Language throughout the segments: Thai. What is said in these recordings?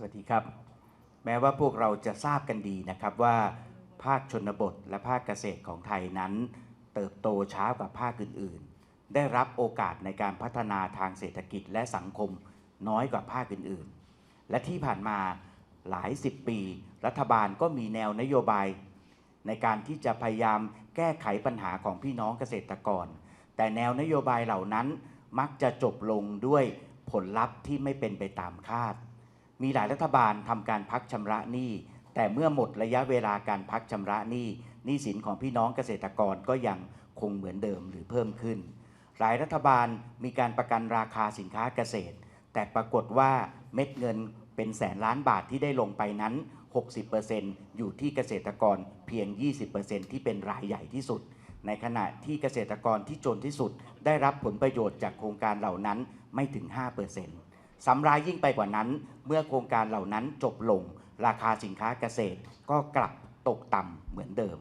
สวัสดีครับ แม้ว่าพวกเราจะทราบกันดีนะครับว่า ภาคชนบทและภาคเกษตรของไทยนั้น เติบโตช้ากว่าภาคอื่น ๆ ได้รับโอกาสในการพัฒนาทางเศรษฐกิจและสังคมน้อยกว่าภาคอื่น ๆ และที่ผ่านมาหลายสิบปี รัฐบาลก็มีแนวนโยบาย ในการที่จะพยายามแก้ไขปัญหาของพี่น้องเกษตรกร แต่แนวนโยบายเหล่านั้นมักจะจบลงด้วยผลลัพธ์ที่ไม่เป็นไปตามคาด มีหลายรัฐบาลทำการพักชำระหนี้ แต่เมื่อหมดระยะเวลาการพักชำระหนี้หนี้สินของพี่น้องเกษตรกรก็ยังคงเหมือนเดิมหรือเพิ่มขึ้น หลายรัฐบาลมีการประกันราคาสินค้าเกษตร แต่ปรากฏว่าเม็ดเงินเป็นแสนล้านบาทที่ได้ลงไปนั้น 60%อยู่ที่เกษตรกรเพียง 20%ที่เป็นรายใหญ่ที่สุด ในขณะที่เกษตรกรที่จนที่สุด ได้รับผลประโยชน์จากโครงการเหล่านั้นไม่ถึง 5% ซ้ำร้ายยิ่งไปกว่านั้น เมื่อโครงการเหล่านั้นจบลง ราคาสินค้าเกษตรก็กลับตกต่ำเหมือนเดิม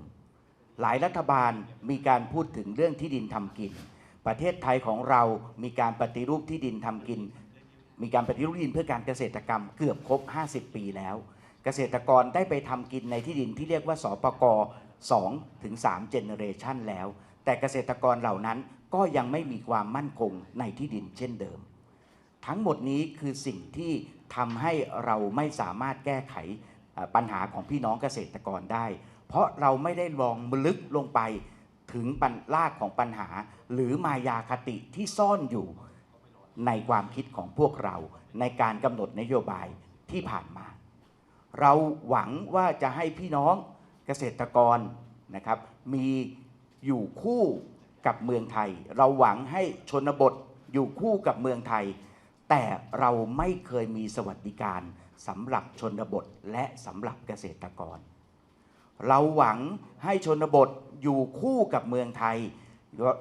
หลายรัฐบาลมีการพูดถึงเรื่องที่ดินทำกิน ประเทศไทยของเรามีการปฏิรูปที่ดินทำกิน มีการปฏิรูปที่ดินเพื่อการเกษตรกรรมเกือบครบ 50 ปีแล้ว เกษตรกรได้ไปทำกินในที่ดินที่เรียกว่าสปก2ถึง3 generation แล้ว แต่เกษตรกรเหล่านั้นก็ยังไม่มีความมั่นคงในที่ดินเช่นเดิม ทั้งหมดนี้คือสิ่งที่ทำให้เราไม่สามารถแก้ไขปัญหาของพี่น้องเกษตรกรได้ เพราะเราไม่ได้ลองลึกลงไปถึงปัญลากของปัญหา หรือมายาคติที่ซ่อนอยู่ในความคิดของพวกเราในการกำหนดนโยบายที่ผ่านมา เราหวังว่าจะให้พี่น้องเกษตรกรนะครับมีอยู่คู่กับเมืองไทย เราหวังให้ชนบทอยู่คู่กับเมืองไทย แต่เราไม่เคยมีสวัสดิการสำหรับชนบทและสำหรับเกษตรกร เราหวังให้ชนบทอยู่คู่กับเมืองไทย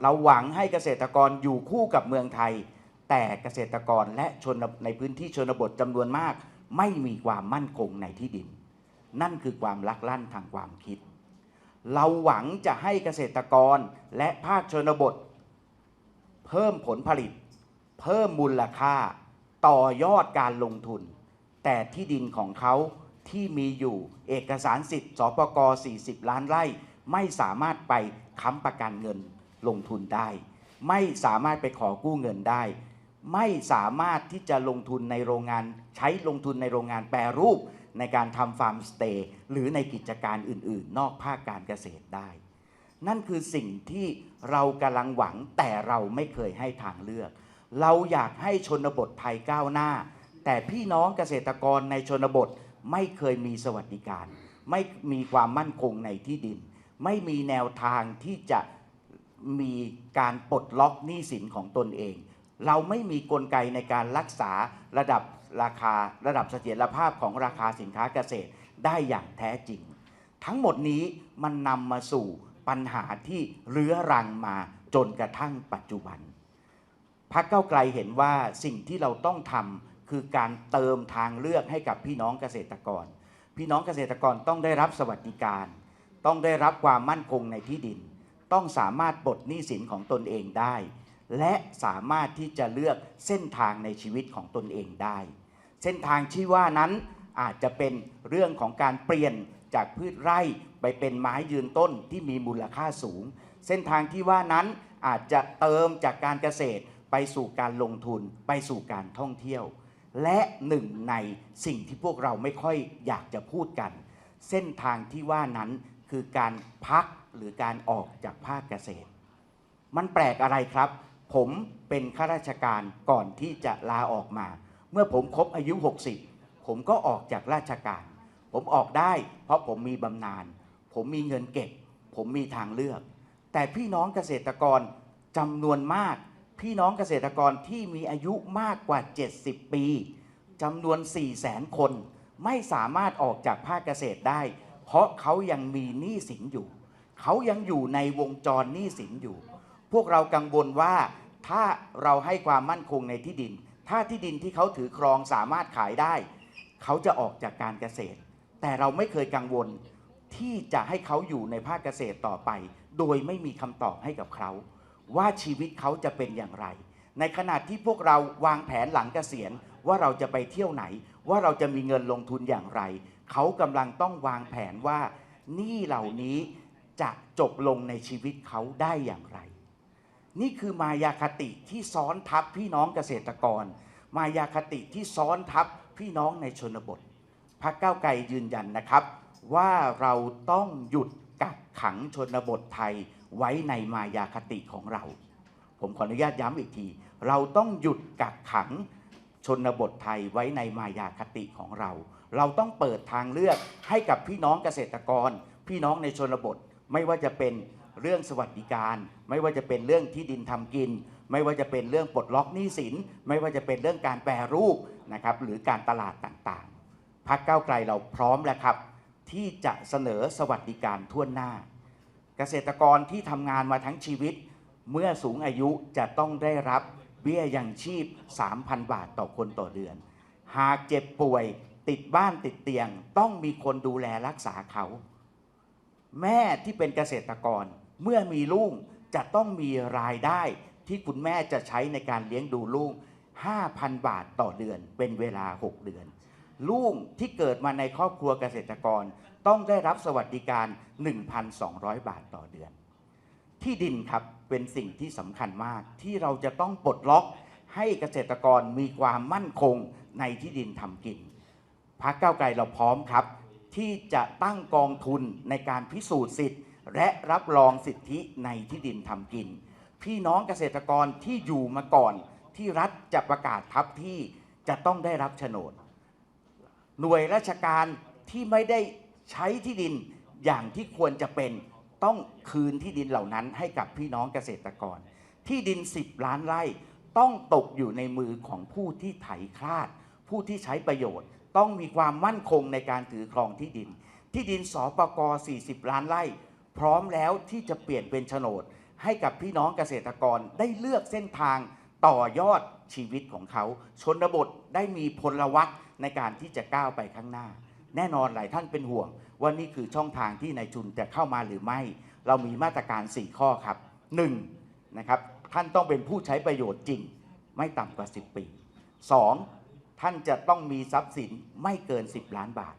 เราหวังให้เกษตรกรอยู่คู่กับเมืองไทย แต่เกษตรกรและชนในพื้นที่ชนบทจำนวนมาก ไม่มีความมั่นคงในที่ดิน นั่นคือความลักลั่นทางความคิด เราหวังจะให้เกษตรกรและภาคชนบท เพิ่มผลผลิต เพิ่มมูลค่าต่อยอดการลงทุน แต่ที่ดินของเขาที่มีอยู่เอกสารสิทธิ์สปก40 ล้านไร่ ไม่สามารถไปค้ำประกันเงินลงทุนได้ ไม่สามารถไปขอกู้เงินได้ ไม่สามารถที่จะลงทุนในโรงงานใช้ลงทุนในโรงงานแปรรูปในการทำฟาร์มสเตย์หรือในกิจการอื่น ๆ นอกภาคการเกษตรได้ นั่นคือสิ่งที่เรากำลังหวังแต่เราไม่เคยให้ทางเลือก เราอยากให้ชนบทไทยก้าวหน้า แต่พี่น้องเกษตรกรในชนบทไม่เคยมีสวัสดิการ ไม่มีความมั่นคงในที่ดิน ไม่มีแนวทางที่จะมีการปลดล็อกหนี้สินของตนเอง เราไม่มีกลไกในการรักษาระดับราคาระดับเสถียรภาพของราคาสินค้าเกษตรได้อย่างแท้จริง ทั้งหมดนี้มันนำมาสู่ปัญหาที่เรื้อรังมาจนกระทั่งปัจจุบัน พักเก้าไกลเห็นว่าสิ่งที่เราต้องทำคือการเติมทางเลือกให้กับพี่น้องเกษตรกร พี่น้องเกษตรกรต้องได้รับสวัสดิการ ต้องได้รับความมั่นคงในที่ดิน ต้องสามารถปลดหนี้สินของตนเองได้ และสามารถที่จะเลือกเส้นทางในชีวิตของตนเองได้ เส้นทางที่ว่านั้นอาจจะเป็นเรื่องของการเปลี่ยนจากพืชไร่ไปเป็นไม้ยืนต้นที่มีมูลค่าสูง เส้นทางที่ว่านั้นอาจจะเติมจากการเกษตร ไปสู่การลงทุน ไปสู่การท่องเที่ยว และหนึ่งในสิ่งที่พวกเราไม่ค่อยอยากจะพูดกัน เส้นทางที่ว่านั้นคือการพักหรือการออกจากภาคเกษตร มันแปลกอะไรครับ ผมเป็นข้าราชการก่อนที่จะลาออกมา เมื่อผมครบอายุ 60 ผมก็ออกจากราชการ ผมออกได้เพราะผมมีบำนาญผมมีเงินเก็บ ผมมีทางเลือก แต่พี่น้องเกษตรกรจำนวนมาก พี่น้องเกษตรกรที่มีอายุมากกว่า 70 ปีจำนวน 4 0 0แสนคน ไม่สามารถออกจากภาคเกษตรได้ เพราะเขายังมีหนี้สินอยู่ เขายังอยู่ในวงจรหนี้สินอยู่ พวกเรากังวลว่าถ้าเราให้ความมั่นคงในที่ดิน ถ้าที่ดินที่เขาถือครองสามารถขายได้ เขาจะออกจากการเกษตร แต่เราไม่เคยกังวลที่จะให้เขาอยู่ในภาคเกษตรต่อไป โดยไม่มีคำตอบให้กับเขา ว่าชีวิตเขาจะเป็นอย่างไร ในขณะที่พวกเราวางแผนหลังเกษียณว่าเราจะไปเที่ยวไหน ว่าเราจะมีเงินลงทุนอย่างไร เขากำลังต้องวางแผนว่าหนี้เหล่านี้จะจบลงในชีวิตเขาได้อย่างไร นี่คือมายาคติที่ซ้อนทับพี่น้องเกษตรกร มายาคติที่ซ้อนทับพี่น้องในชนบทพักเก้าไกลยืนยันนะครับ ว่าเราต้องหยุดกักขังชนบทไทย ไว้ในมายาคติของเรา ผมขออนุญาตย้ำอีกที เราต้องหยุดกักขังชนบทไทยไว้ในมายาคติของเรา เราต้องเปิดทางเลือกให้กับพี่น้องเกษตรกร พี่น้องในชนบท ไม่ว่าจะเป็นเรื่องสวัสดิการ ไม่ว่าจะเป็นเรื่องที่ดินทำกิน ไม่ว่าจะเป็นเรื่องปลดล็อกหนี้สิน ไม่ว่าจะเป็นเรื่องการแปรรูปนะครับหรือการตลาดต่างๆพักเก้าไกลเราพร้อมแล้วครับ ที่จะเสนอสวัสดิการทั่วหน้า เกษตรกรที่ทำงานมาทั้งชีวิต เมื่อสูงอายุจะต้องได้รับเบี้ยยังชีพ 3,000 บาทต่อคนต่อเดือน หากเจ็บป่วยติดบ้านติดเตียง ต้องมีคนดูแลรักษาเขา แม่ที่เป็นเกษตรกรเมื่อมีลูกจะต้องมีรายได้ที่คุณแม่จะใช้ในการเลี้ยงดูลูก 5,000 บาทต่อเดือนเป็นเวลา 6 เดือน ลูกที่เกิดมาในครอบครัวเกษตรกร ต้องได้รับสวัสดิการ 1,200 บาทต่อเดือน ที่ดินครับเป็นสิ่งที่สำคัญมากที่เราจะต้องปลดล็อกให้เกษตรกรมีความมั่นคงในที่ดินทำกินพักเก้าไกลเราพร้อมครับ ที่จะตั้งกองทุนในการพิสูจน์สิทธิ์ และรับรองสิทธิในที่ดินทำกิน พี่น้องเกษตรกรที่อยู่มาก่อน ที่รัฐจะประกาศทับที่จะต้องได้รับโฉนด หน่วยราชการที่ไม่ได้ใช้ที่ดินอย่างที่ควรจะเป็นต้องคืนที่ดินเหล่านั้นให้กับพี่น้องเกษตรกร ที่ดิน 10 ล้านไร่ต้องตกอยู่ในมือของผู้ที่ไถคลาด ผู้ที่ใช้ประโยชน์ ต้องมีความมั่นคงในการถือครองที่ดิน ที่ดินสปก40 ล้านไร่ พร้อมแล้วที่จะเปลี่ยนเป็นโฉนด ให้กับพี่น้องเกษตรกรได้เลือกเส้นทางต่อยอดชีวิตของเขา ชนบทได้มีพลวัต ในการที่จะก้าวไปข้างหน้า แน่นอนหลายท่านเป็นห่วง ว่านี่คือช่องทางที่นายทุนจะเข้ามาหรือไม่ เรามีมาตรการ 4 ข้อครับ 1. นะครับท่านต้องเป็นผู้ใช้ประโยชน์จริง ไม่ต่ำกว่า 10 ปี 2. ท่านจะต้องมีทรัพย์สินไม่เกิน 10 ล้านบาท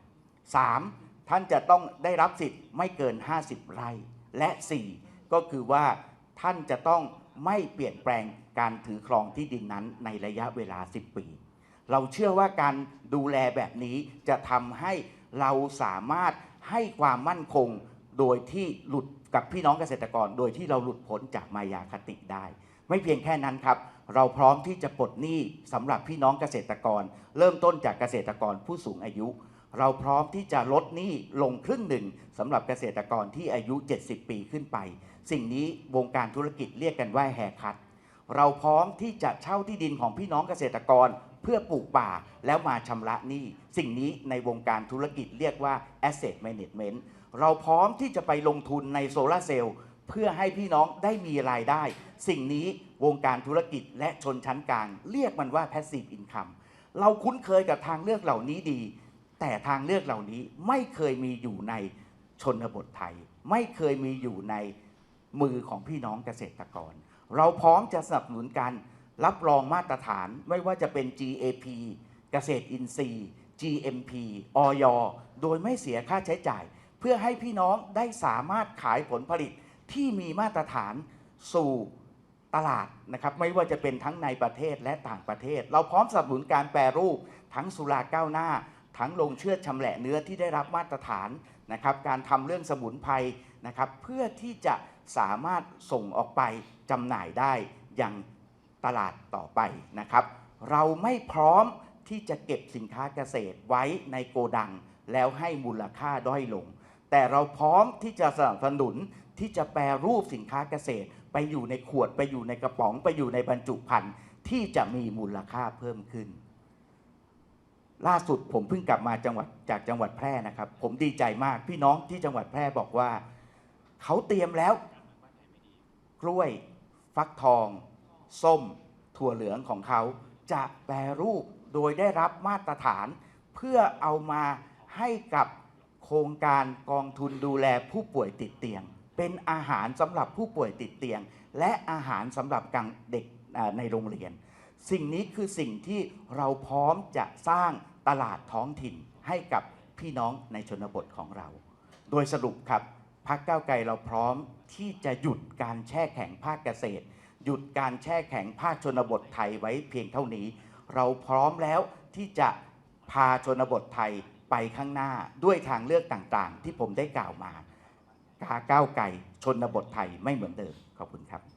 3. ท่านจะต้องได้รับสิทธิ์ไม่เกิน 50 ไร่ และ 4. ก็คือว่าท่านจะต้องไม่เปลี่ยนแปลงการถือครองที่ดินนั้นในระยะเวลา 10 ปี เราเชื่อว่าการดูแลแบบนี้จะทำให้เราสามารถให้ความมั่นคงโดยที่หลุดกับพี่น้องเกษตรกร โดยที่เราหลุดพ้นจากมายาคติได้ ไม่เพียงแค่นั้นครับ เราพร้อมที่จะปลดหนี้สำหรับพี่น้องเกษตรกร เริ่มต้นจากเกษตรกรผู้สูงอายุ เราพร้อมที่จะลดหนี้ลงครึ่งหนึ่งสำหรับเกษตรกรที่อายุ 70 ปีขึ้นไป สิ่งนี้วงการธุรกิจเรียกกันว่าแฮคัทเราพร้อมที่จะเช่าที่ดินของพี่น้องเกษตรกร เพื่อปลูกป่าแล้วมาชำระหนี้ สิ่งนี้ในวงการธุรกิจเรียกว่า asset management เราพร้อมที่จะไปลงทุนในโซลาร์เซลล์เพื่อให้พี่น้องได้มีรายได้ สิ่งนี้วงการธุรกิจและชนชั้นกลาง เรียกมันว่า passive income เราคุ้นเคยกับทางเลือกเหล่านี้ดี แต่ทางเลือกเหล่านี้ไม่เคยมีอยู่ในชนบทไทย ไม่เคยมีอยู่ในมือของพี่น้องเกษตรกร เราพร้อมจะสนับสนุนกา รับรองมาตรฐานไม่ว่าจะเป็น GAP เกษตรอินทรีย์ GMP ออยโดยไม่เสียค่าใช้จ่าย เพื่อให้พี่น้องได้สามารถขายผลผลิตที่มีมาตรฐานสู่ตลาดนะครับไม่ว่าจะเป็นทั้งในประเทศและต่างประเทศ เราพร้อมสนับสนุนการแปรรูป ทั้งสุราก้าวหน้า ทั้งลงเชือดชำแหละเนื้อที่ได้รับมาตรฐานนะครับการทำเรื่องสมุนไพรนะครับเพื่อที่จะสามารถส่งออกไปจำหน่ายได้อย่าง ตลาดต่อไปนะครับ เราไม่พร้อมที่จะเก็บสินค้าเกษตรไว้ในโกดัง แล้วให้มูลค่าด้อยลง แต่เราพร้อมที่จะสนับสนุนที่จะแปรรูปสินค้าเกษตร ไปอยู่ในขวดไปอยู่ในกระป๋อง ไปอยู่ในบรรจุภัณฑ์ที่จะมีมูลค่าเพิ่มขึ้น ล่าสุดผมเพิ่งกลับมาจังหวัดจากจังหวัดแพร่นะครับ ผมดีใจมากพี่น้องที่จังหวัดแพร่บอกว่า เขาเตรียมแล้ว กล้วย ฟักทอง ส้ม ถั่วเหลืองของเขาจะแปรรูปโดยได้รับมาตรฐาน เพื่อเอามาให้กับโครงการกองทุนดูแลผู้ป่วยติดเตียง เป็นอาหารสำหรับผู้ป่วยติดเตียง และอาหารสำหรับกังเด็กในโรงเรียน สิ่งนี้คือสิ่งที่เราพร้อมจะสร้างตลาดท้องถิ่นให้กับพี่น้องในชนบทของเรา โดยสรุปครับพักเก้าวไกลเราพร้อมที่จะหยุดการแช่แข็งภาคเกษตร หยุดการแช่แข็งภาคชนบทไทยไว้เพียงเท่านี้ เราพร้อมแล้วที่จะพาชนบทไทยไปข้างหน้าด้วยทางเลือกต่างๆ ที่ผมได้กล่าวมากาก้าวไกลชนบทไทยไม่เหมือนเดิมขอบคุณครับ